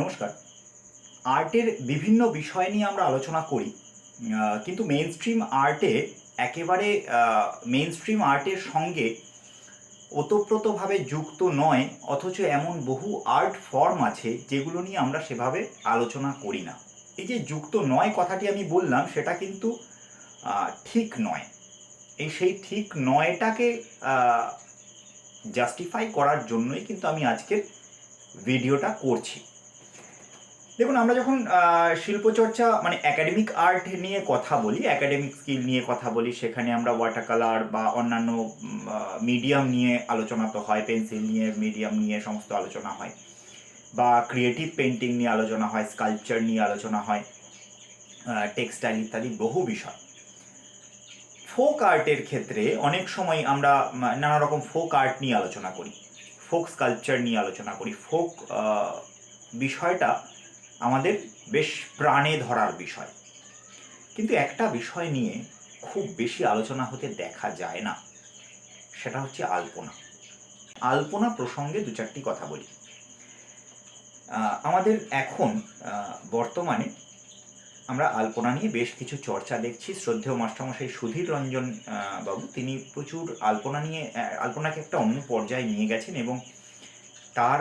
নমস্কার। আর্টের বিভিন্ন বিষয় নিয়ে আমরা আলোচনা করি কিন্তু মেইন স্ট্রিম আর্টে একেবারে মেইন স্ট্রিম আর্টের সঙ্গে ওতপ্রোতভাবে যুক্ত নয়, অথচ এমন বহু আর্ট ফর্ম আছে যেগুলো নিয়ে আমরা সেভাবে আলোচনা করি না। এই যে যুক্ত নয় কথাটি আমি বললাম, সেটা কিন্তু ঠিক নয়। এই সেই ঠিক নয়টাকে জাস্টিফাই করার জন্যই কিন্তু আমি আজকের ভিডিওটা করছি। দেখুন, আমরা যখন শিল্পচর্চা মানে একাডেমিক আর্ট নিয়ে কথা বলি একাডেমিক স্কিল নিয়ে কথা বলি, সেখানে আমরা ওয়াটার কালার বা অন্যান্য মিডিয়াম নিয়ে আলোচনা তো হয় পেন্সিল নিয়ে মিডিয়াম নিয়ে সমস্ত আলোচনা হয়, বা ক্রিয়েটিভ পেন্টিং নিয়ে আলোচনা হয় স্কাল্পচার নিয়ে আলোচনা হয় টেক্সটাইল ইত্যাদি বহু বিষয়। ফোক আর্টের ক্ষেত্রে অনেক সময় আমরা নানা রকম ফোক আর্ট নিয়ে আলোচনা করি ফোক স্কাল্পচার নিয়ে আলোচনা করি ফোক বিষয়টা আমাদের বেশ প্রাণে ধরার বিষয়। কিন্তু একটা বিষয় নিয়ে খুব বেশি আলোচনা হতে দেখা যায় না, সেটা হচ্ছে আলপনা। আলপনা প্রসঙ্গে দু চারটি কথা বলি। আমাদের এখন বর্তমানে আমরা আলপনা নিয়ে বেশ কিছু চর্চা দেখছি। শ্রদ্ধেয় মাস্টারমশাই সুধীর রঞ্জন বাবু, তিনি প্রচুর আলপনা নিয়ে আলপনাকে একটা অন্য পর্যায়ে নিয়ে গেছেন এবং তার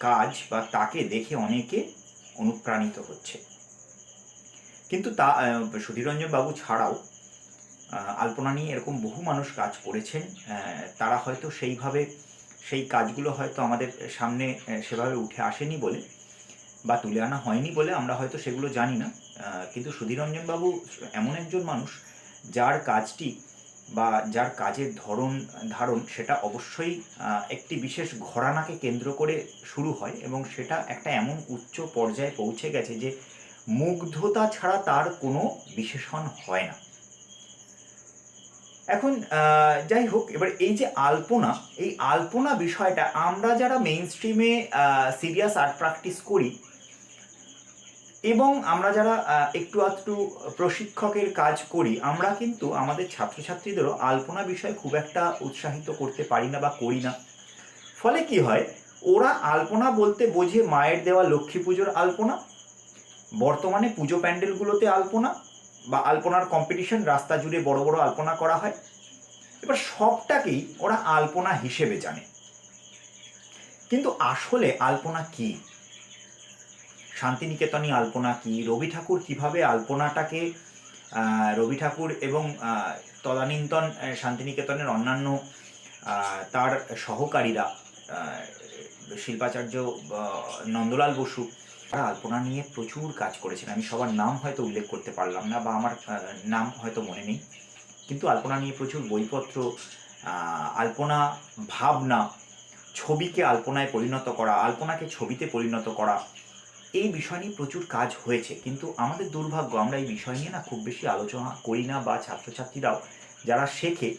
কাজ বা তাকে দেখে অনেকে অনুপ্রাণিত হচ্ছে। কিন্তু তা সুধীরঞ্জন বাবু ছাড়াও আলপনা নিয়ে এরকম বহু মানুষ কাজ করেছেন তারা হয়তো সেইভাবে, সেই কাজগুলো হয়তো আমাদের সামনে সেভাবে উঠে আসেনি বলে বা তুলে আনা হয়নি বলে আমরা হয়তো সেগুলো জানি না। কিন্তু সুধীররঞ্জন বাবু এমন একজন মানুষ যার কাজটি বা যার কাজের ধরন, ধারণ সেটা অবশ্যই একটি বিশেষ ঘরানাকে কেন্দ্র করে শুরু হয় এবং সেটা একটা এমন উচ্চ পর্যায়ে পৌঁছে গেছে যে মুগ্ধতা ছাড়া তার কোনো বিশেষণ হয় না। এখন যাই হোক, এবার এই যে আলপনা, এই আলপনা বিষয়টা আমরা যারা মেইন স্ট্রিমে সিরিয়াস আর্ট প্র্যাকটিস করি এবং আমরা যারা একটু আধটু প্রশিক্ষকের কাজ করি, আমরা কিন্তু আমাদের ছাত্রছাত্রীদেরও আলপনা বিষয়ে খুব একটা উৎসাহিত করতে পারি না বা করি না। ফলে কি হয়, ওরা আলপনা বলতে বোঝে মায়ের দেওয়া লক্ষ্মী পুজোর আলপনা, বর্তমানে পুজো প্যান্ডেলগুলোতে আলপনা বা আলপনার কম্পিটিশন রাস্তা জুড়ে বড় বড় আলপনা করা হয়। এবার সবটাকেই ওরা আলপনা হিসেবে জানে। কিন্তু আসলে আলপনা কি? শান্তিনিকেতনী আলপনা কি? রবি ঠাকুর কীভাবে আলপনাটাকে রবি ঠাকুর এবং তদানীন্তন শান্তিনিকেতনের অন্যান্য তার সহকারীরা শিল্পাচার্য নন্দলাল বসু, তারা আলপনা নিয়ে প্রচুর কাজ করেছেন। আমি সবার নাম হয়তো উল্লেখ করতে পারলাম না বা আমার নাম হয়তো মনে নেই। কিন্তু আলপনা নিয়ে প্রচুর বইপত্র আলপনা ভাবনা, ছবিকে আলপনায় পরিণত করা, আলপনাকে ছবিতে পরিণত করা এই বিষয় নিয়ে প্রচুর কাজ হয়েছে, কিন্তু আমাদের দুর্ভাগ্য, আমরা এই বিষয় নিয়ে না খুব বেশি আলোচনা করি না বা ছাত্রছাত্রীরাও যারা শেখে,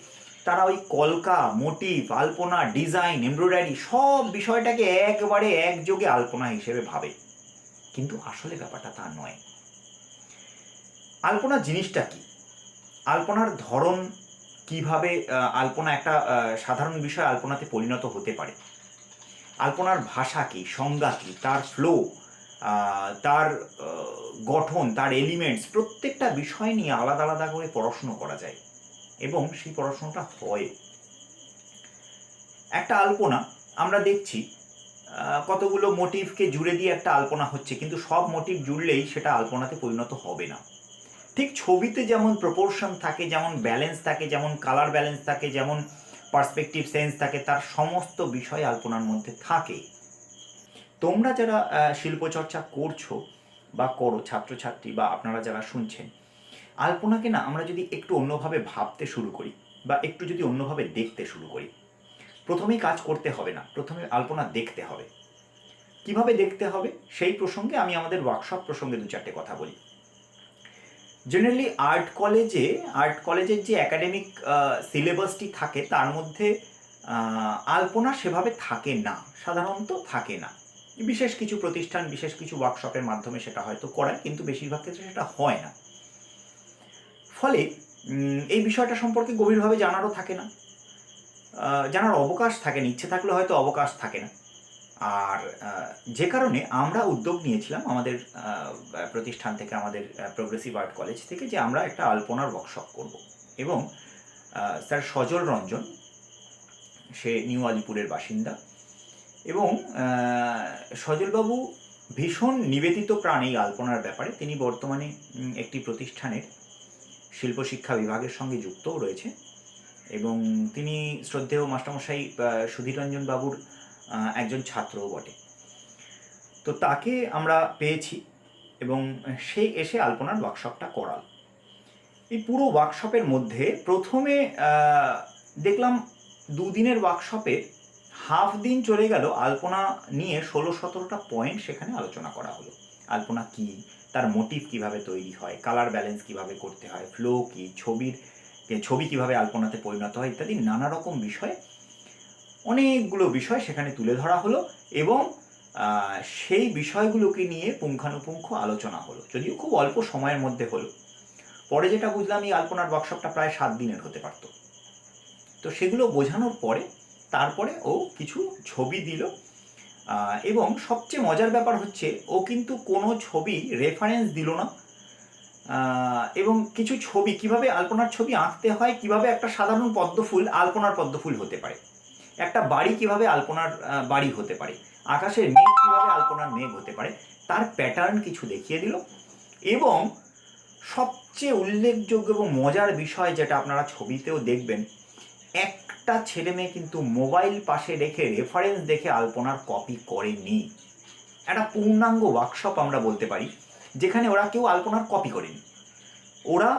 তারা ওই কলকা, মোটিভ, আলপনা, ডিজাইন, এমব্রয়ডারি সব বিষয়টাকে একবারে একযোগে আলপনা হিসেবে ভাবে। কিন্তু আসলে ব্যাপারটা তা নয়। আলপনা জিনিসটা কি? আলপনার ধরন কীভাবে আলপনা একটা সাধারণ বিষয় আলপনাতে পরিণত হতে পারে? আলপনার ভাষা কি, সংজ্ঞা কি, তার ফ্লো তার গঠন, তার এলিমেন্টস প্রত্যেকটা বিষয় নিয়ে আলাদা আলাদা করে পড়াশুনো করা যায়। এবং সেই পড়াশোনাটা হয়। একটা আলপনা, আমরা দেখছি কতগুলো মোটিভকে জুড়ে দিয়ে একটা আলপনা হচ্ছে, কিন্তু সব মোটিভ জুড়লেই সেটা আলপনাতে পরিণত হবে না। ঠিক ছবিতে যেমন প্রপোর্শন থাকে, যেমন ব্যালেন্স থাকে, যেমন কালার ব্যালেন্স থাকে, যেমন পার্সপেক্টিভ সেন্স থাকে, তার সমস্ত বিষয় আলপনার মধ্যে থাকে। তোমরা যারা শিল্পচর্চা করছ বা করো, ছাত্রছাত্রী বা আপনারা যারা শুনছেন আলপনাকে না আমরা যদি একটু অন্যভাবে ভাবতে শুরু করি বা একটু যদি অন্যভাবে দেখতে শুরু করি, প্রথমেই কাজ করতে হবে না, প্রথমে আলপনা দেখতে হবে। কীভাবে দেখতে হবে? সেই প্রসঙ্গে আমি আমাদের ওয়ার্কশপ প্রসঙ্গে দু চারটে কথা বলি। জেনারেলি আর্ট কলেজে আর্ট কলেজের যে একাডেমিক সিলেবাসটি থাকে, তার মধ্যে আলপনা সেভাবে থাকে না, সাধারণত থাকে না। বিশেষ কিছু প্রতিষ্ঠান, বিশেষ কিছু ওয়ার্কশপের মাধ্যমে সেটা হয়তো করায়, কিন্তু বেশিরভাগ ক্ষেত্রে সেটা হয় না। ফলে এই বিষয়টা সম্পর্কে গভীরভাবে জানারও থাকে না। জানার অবকাশ থাকে না, ইচ্ছে থাকলে হয়তো অবকাশ থাকে না। আর যে কারণে আমরা উদ্যোগ নিয়েছিলাম আমাদের প্রতিষ্ঠান থেকে, আমাদের প্রোগ্রেসিভ আর্ট কলেজ থেকে যে আমরা একটা আলপনার ওয়ার্কশপ করব। এবং স্যার সজল রঞ্জন, সে নিউ আলিপুরের বাসিন্দা এবং সজলবাবু ভীষণ নিবেদিত প্রাণ এই আলপনার ব্যাপারে। তিনি বর্তমানে একটি প্রতিষ্ঠানের শিল্প শিক্ষা বিভাগের সঙ্গে যুক্তও রয়েছে এবং তিনি শ্রদ্ধেয় মাস্টারমশাই আহ, সুধীররঞ্জন বাবুর একজন ছাত্রও বটে। তো তাকে আমরা পেয়েছি এবং সে এসে আলপনার ওয়ার্কশপটা করাল। এই পুরো ওয়ার্কশপের মধ্যে প্রথমে দেখলাম দুদিনের ওয়ার্কশপে হাফ দিন চলে গেল, আলপনা নিয়ে ষোলো সতেরোটা পয়েন্ট সেখানে আলোচনা করা হলো। আলপনা কি? তার মোটিভ কীভাবে তৈরি হয়? কালার ব্যালেন্স কীভাবে করতে হয়? ফ্লো কি? ছবির ছবি কীভাবে আলপনাতে পরিণত হয়? ইত্যাদি নানা রকম বিষয়ে, অনেকগুলো বিষয় সেখানে তুলে ধরা হলো এবং সেই বিষয়গুলোকে নিয়ে পুঙ্খানুপুঙ্খ আলোচনা হলো, যদিও খুব অল্প সময়ের মধ্যে হলো। পরে যেটা বুঝলাম, এই আলপনার ওয়ার্কশপটা প্রায় সাত দিনের হতে পারত। তো সেগুলো বোঝানোর পরে তারপরে ও কিছু ছবি দিল। এবং সবচেয়ে মজার ব্যাপার হচ্ছে, ও কিন্তু কোনো ছবি রেফারেন্স দিল না। এবং কিছু ছবি, কীভাবে আলপনার ছবি আঁকতে হয়, কীভাবে একটা সাধারণ পদ্মফুল আলপনার পদ্মফুল হতে পারে, একটা বাড়ি কীভাবে আলপনার বাড়ি হতে পারে, আকাশের মেঘ কীভাবে আলপনার মেঘ হতে পারে, তার প্যাটার্ন কিছু দেখিয়ে দিল। এবং সবচেয়ে উল্লেখযোগ্য এবং মজার বিষয় যেটা আপনারা ছবিতেও দেখবেন একটা ছেলে মেয়ে কিন্তু মোবাইল পাশে রেখে রেফারেন্স দেখে আলপনার কপি করেনি। একটা পূর্ণাঙ্গ ওয়ার্কশপ আমরা বলতে পারি, যেখানে ওরা কেউ আলপনার কপি করেনি। ওরা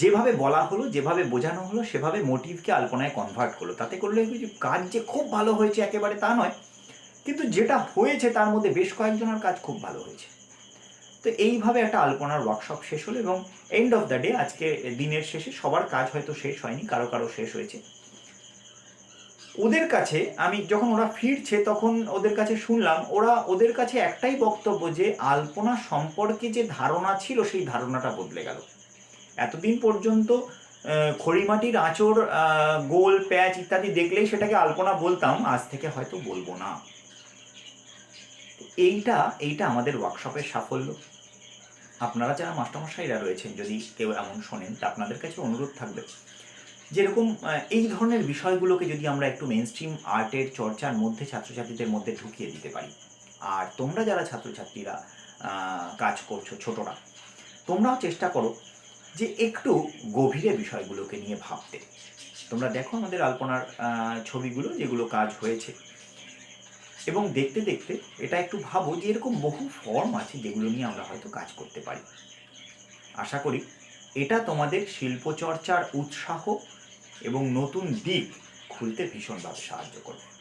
যেভাবে বলা হলো, যেভাবে বোঝানো হলো, সেভাবে মোটিভকে আলপনায় কনভার্ট করল। তাতে করলে কাজ যে খুব ভালো হয়েছে একেবারে তা নয়, কিন্তু যেটা হয়েছে তার মধ্যে বেশ কয়েকজনের কাজ খুব ভালো হয়েছে। তো এইভাবে একটা আলপনার ওয়ার্কশপ শেষ হলো এবং এন্ড অফ দ্য ডে আজকে দিনের শেষে সবার কাজ হয়তো শেষ হয়নি, কারও কারও শেষ হয়েছে। ওদের কাছে আমি যখন ওরা ফিরছে তখন ওদের কাছে শুনলাম, ওরা ওদের কাছে একটাই বক্তব্য যে আলপনা সম্পর্কে যে ধারণা ছিল সেই ধারণাটা বদলে গেল। এতদিন পর্যন্ত খড়িমাটির আঁচড় গোল, প্যাচ ইত্যাদি দেখলেই সেটাকে আলপনা বলতাম, আজ থেকে হয়তো বলব না। এইটা এইটা আমাদের ওয়ার্কশপের সাফল্য। আপনারা যারা মাস্টারমশাইরা রয়েছেন, যদি কেউ এমন শোনেন, তা আপনাদের কাছে অনুরোধ থাকবে। যেরকম এই ধরনের বিষয়গুলোকে যদি আমরা একটু মেন স্ট্রিম আর্টের চর্চার মধ্যে, ছাত্রছাত্রীদের মধ্যে ঢুকিয়ে দিতে পারি। আর তোমরা যারা ছাত্রছাত্রীরা কাজ করছ ছোটরা, তোমরাও চেষ্টা করো যে একটু গভীরে বিষয়গুলোকে নিয়ে ভাবতে। তোমরা দেখো আমাদের আলপনার ছবিগুলো, যেগুলো কাজ হয়েছে। এবং দেখতে দেখতে এটা একটু ভাবো যে এরকম বহু ফর্ম আছে যেগুলো নিয়ে আমরা হয়তো কাজ করতে পারি। আশা করি এটা তোমাদের শিল্পচর্চার উৎসাহ এবং নতুন দিক খুলতে ভীষণভাবে সাহায্য করবে।